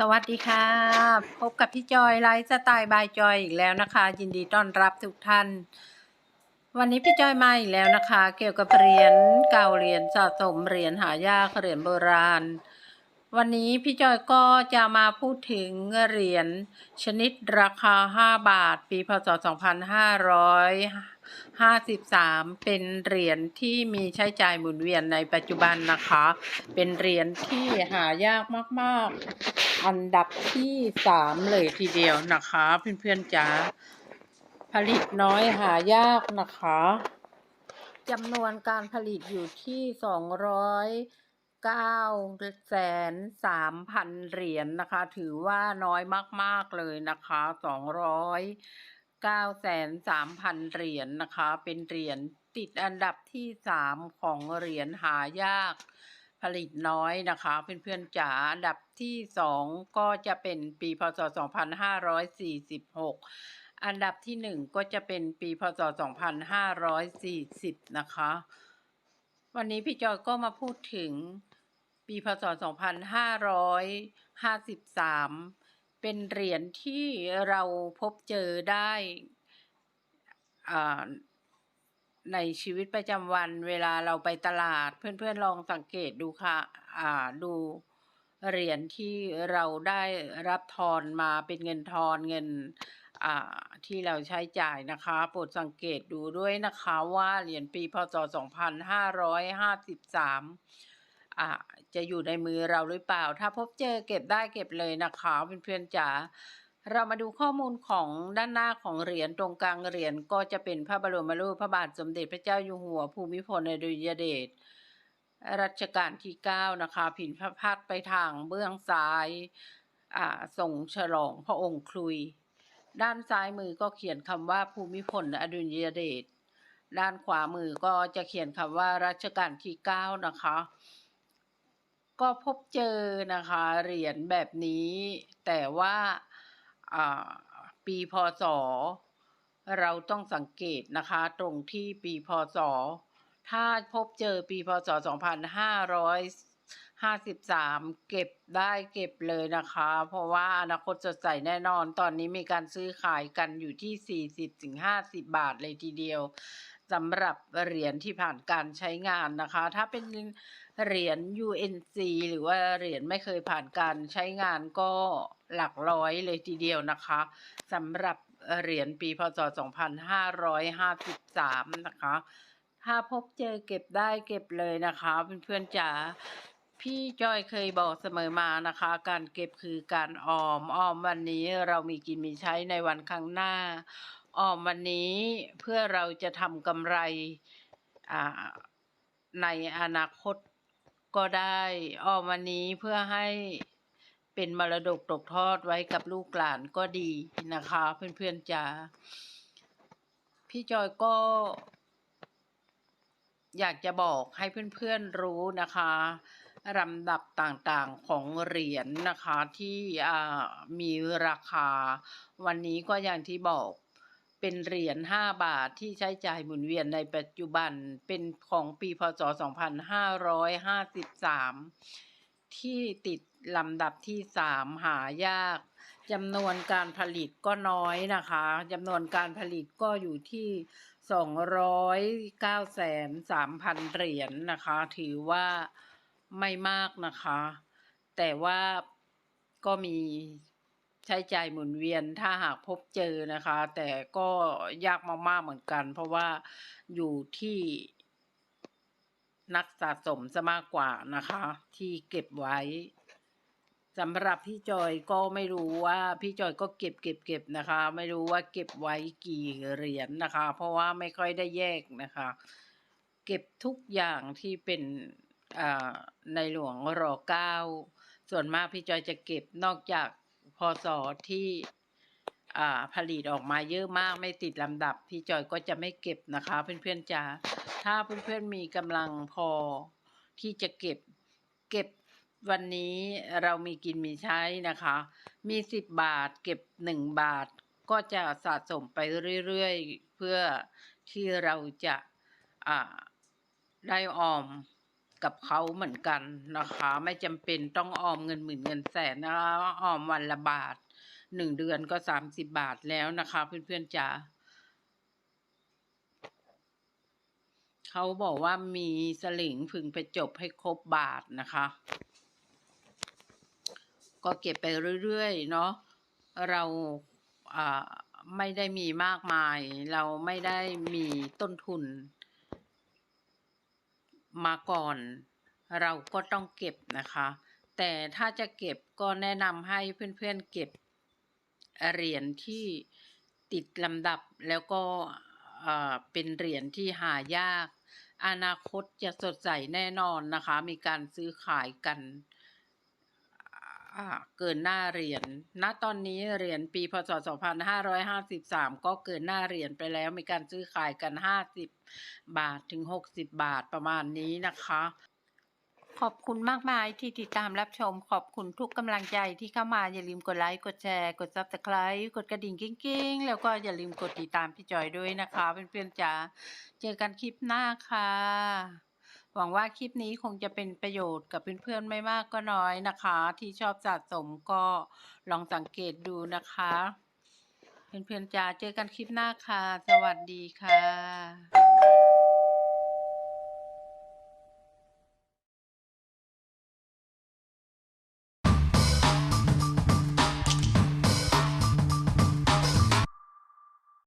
สวัสดีค่ะ พบกับพี่จอยไลฟ์สไตล์บายจอยอีกแล้วนะคะ ยินดีต้อนรับทุกท่าน วันนี้พี่จอยมาอีกแล้วนะคะ เกี่ยวกับเหรียญเก่าเหรียญสะสมเหรียญหายากเหรียญโบราณ วันนี้พี่จอยก็จะมาพูดถึงเหรียญชนิดราคา 5 บาท ปีพศ 2553 เป็นเหรียญที่มีใช้จ่ายหมุนเวียนในปัจจุบันนะคะ เป็นเหรียญที่หายากมากๆ อันดับที่ 3 เลยทีเดียวนะคะ เพื่อนๆจ๋าผลิตน้อยหายากนะคะจำนวนการผลิตอยู่ที่ 209แสน3พันเหรียญนะคะ ถือว่าน้อยมาก ๆ เลยนะคะ209แสน3พันเหรียญนะคะ เป็นเหรียญติดอันดับที่3ของเหรียญหายากผลิตน้อยนะคะ เพื่อนๆจ๋าอันดับที่2ก็จะเป็นปีพศ 2546 อันดับที่1ก็จะเป็นปีพศ 2540 นะคะ วันนี้พี่จอยก็มาพูดถึง ปีพศ 2553 เป็นเหรียญที่เราพบเจอได้ในชีวิตประจำวันเวลาเราไปตลาดเพื่อนๆลองสังเกตดูค่ะดูเหรียญที่เราได้รับทอนมาเป็นเงินทอนเงินที่เราใช้จ่ายนะคะโปรดสังเกตดูด้วยนะคะว่าเหรียญปีพศ 2553 จะอยู่ในมือเราหรือเปล่า ถ้าพบเจอเก็บได้เก็บเลยนะคะเพื่อนๆจ๋าเรามาดูข้อมูลของด้านหน้าของเหรียญตรงกลางเหรียญก็จะเป็นพระบรมรูปพระบาทสมเด็จพระเจ้าอยู่หัว ภูมิพลอดุลยเดชรัชกาลที่ 9 นะคะ ผินพระพักตร์ไปทางเบื้องซ้ายอ่าส่งฉลองพระองค์คลุย ด้านซ้ายมือก็เขียนคำว่าภูมิพลอดุลยเดชด้านขวามือก็จะเขียนคำว่ารัชกาลที่ 9 นะคะ ก็พบเจอนะคะเหรียญแบบนี้ แต่ว่าปีพศ เราต้องสังเกตนะคะ ตรงที่ปีพศ ถ้าพบเจอปีพศ 2553 เก็บได้เก็บเลยนะคะ เพราะว่าอนาคตสดใสแน่นอน ตอนนี้มีการซื้อขายกันอยู่ที่ 40-50 บาทเลยทีเดียวสำหรับเหรียญที่ผ่านการใช้งานนะคะ ถ้าเป็น เหรียญ UNC หรือว่าเหรียญไม่เคยผ่านการใช้งานก็หลักร้อยเลยทีเดียวนะคะสำหรับเหรียญปีพศ 2553 นะคะ ถ้าพบเจอเก็บได้เก็บเลยนะคะเพื่อนๆจ๋าพี่จอยเคยบอกเสมอมานะคะ การเก็บคือการออมออมวันนี้เรามีกินมีใช้ในวันข้างหน้า ออมวันนี้เพื่อเราจะทำกำไรในอนาคต ก็ได้ออมวันนี้เพื่อให้เป็นมรดกตกทอดไว้กับลูกหลานก็ดีนะคะ เพื่อนๆจ๋าพี่จอยก็อยากจะบอกให้เพื่อนๆรู้นะคะลำดับต่างๆของเหรียญนะคะที่อ่ามีราคา วันนี้ก็อย่างที่บอก เป็นเหรียญ 5 บาทที่ใช้จ่ายหมุนเวียนในปัจจุบันเป็นของปีพศ 2553 ที่ติดลำดับที่ 3 หายากจำนวนการผลิตก็น้อยนะคะจำนวนการผลิตก็อยู่ที่ 209แสน3,000 เหรียญนะคะ ถือว่าไม่มากนะคะ แต่ว่าก็มี ใช้จ่ายหมุนเวียนถ้าหากพบเจอนะคะ แต่ก็ยากมากๆเหมือนกัน เพราะว่าอยู่ที่นักสะสมซะมากกว่านะคะ ที่เก็บไว้สำหรับพี่จอยก็ไม่รู้ว่าพี่จอยก็เก็บเก็บเก็บนะคะ ไม่รู้ว่าเก็บไว้กี่เหรียญนะคะ เพราะว่าไม่ค่อยได้แยกนะคะ เก็บทุกอย่างที่เป็นในหลวงรอเก้าส่วนมากพี่จอยจะเก็บนอกจาก พศที่ผลิตออกมาเยอะมากไม่ติดลำดับ พี่จอยก็จะไม่เก็บนะคะ เพื่อนๆจ๋าถ้าเพื่อนๆมีกำลังพอที่จะเก็บเก็บวันนี้เรามีกินมีใช้นะคะ มีสิบบาทเก็บหนึ่งบาทก็จะสะสมไปเรื่อยๆ เพื่อที่เราจะได้ออม กับเขาเหมือนกันนะคะ ไม่จำเป็นต้องออมเงินหมื่นเงินแสนนะคะออมวันละบาทหนึ่งเดือนก็สามสิบบาทแล้วนะคะ เพื่อนๆจ๋าเขาบอกว่ามีสลิงพึงไปจบให้ครบบาทนะคะ ก็เก็บไปเรื่อยๆเนาะเราอ่าไม่ได้มีมากมาย เราไม่ได้มีต้นทุน มาก่อน เราก็ต้องเก็บนะคะ แต่ถ้าจะเก็บก็แนะนำให้เพื่อนๆเก็บเหรียญที่ติดลำดับแล้วก็เอ่อเป็นเหรียญที่หายาก อนาคตจะสดใสแน่นอนนะคะ มีการซื้อขายกันอ เกินหน้าเหรียญณตอนนี้เหรียญปีพศ 2553 ก็เกินหน้าเหรียญไปแล้วมีการซื้อขายกัน 50 บาทถึง 60 บาทประมาณนี้นะคะ ขอบคุณมากมายที่ติดตามรับชม ขอบคุณทุกกำลังใจที่เข้ามาอย่าลืมกดไลค์ กดแชร์ กด Subscribe กดกระดิ่งกิ้งๆ แล้วก็อย่าลืมกดติดตามพี่จอยด้วยนะคะเพื่อนๆจ๋าเจอกันคลิปหน้าค่ะ หวังว่าคลิปนี้คงจะเป็นประโยชน์กับเพื่อนๆไม่มากก็น้อยนะคะ ที่ชอบสะสมก็ลองสังเกตดูนะคะ เพื่อนๆจ๋าเจอกันคลิปหน้าค่ะ สวัสดีค่ะ